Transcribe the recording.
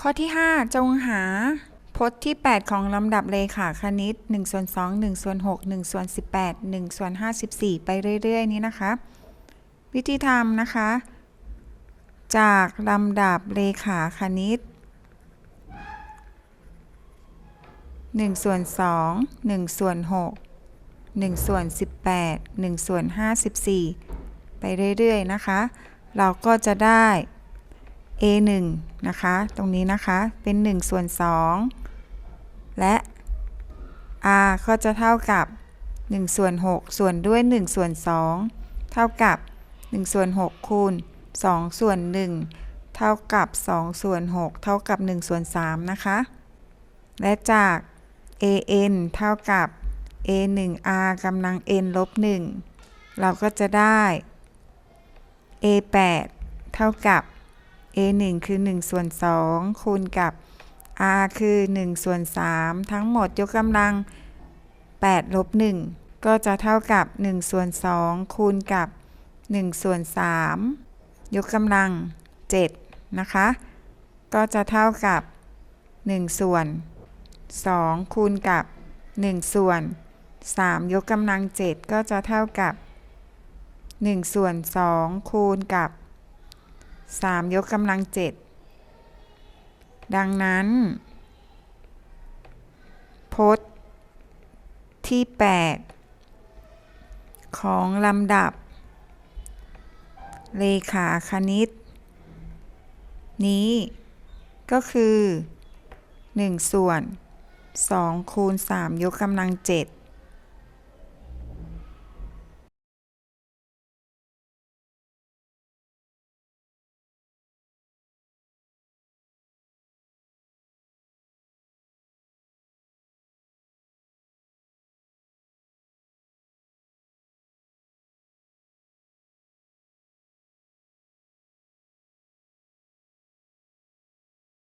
ข้อที่ 5 จงหาพจน์ที่ 8 ของลำดับเลขาคณิต1ส่วน2 1ส่วน6 1ส่วน18 1ส่วน54 ไปเรื่อย ๆ นี้นะคะ วิธีทำนะคะ จากลำดับเลขาคณิต1ส่วน2 1ส่วน6 1ส่วน18 1ส่วน54 ไปเรื่อย ๆ นะคะ เราก็จะได้ a 1 นะคะ ตรงนี้นะคะเป็น 1 ส่วน 2 และ r ก็จะเท่ากับ 1 ส่วน 6 ส่วนด้วย 1 ส่วน 2 เท่ากับ 1 ส่วน 6 คูณ 2 ส่วน 1 เท่ากับ 2 ส่วน 6 เท่ากับ 1 ส่วน 3 นะคะ และจาก an เท่ากับ a 1 r กำลัง n ลบ 1 เราก็จะได้ a 8 เท่ากับ a 1คือ 1 ส่วน 2 คูณกับ r คือ 1 ส่วน 3 ทั้งหมดยกกำลัง8ลบ1ก็จะเท่ากับ 1 ส่วน 2 คูณกับ 1 ส่วน 3 ยกกำลัง 7 นะคะ ก็จะเท่ากับ 1 ส่วน 2 คูณกับ 1 ส่วน 3 ยกกำลัง 7 ก็จะเท่ากับ 1 ส่วน 2 คูณกับ 3 ยกกำลัง 7 ดังนั้น พจน์ที่ 8 ของลำดับ เลขาคณิต นี้ก็คือ 1 ส่วน2คูณ3ยกกำลัง 7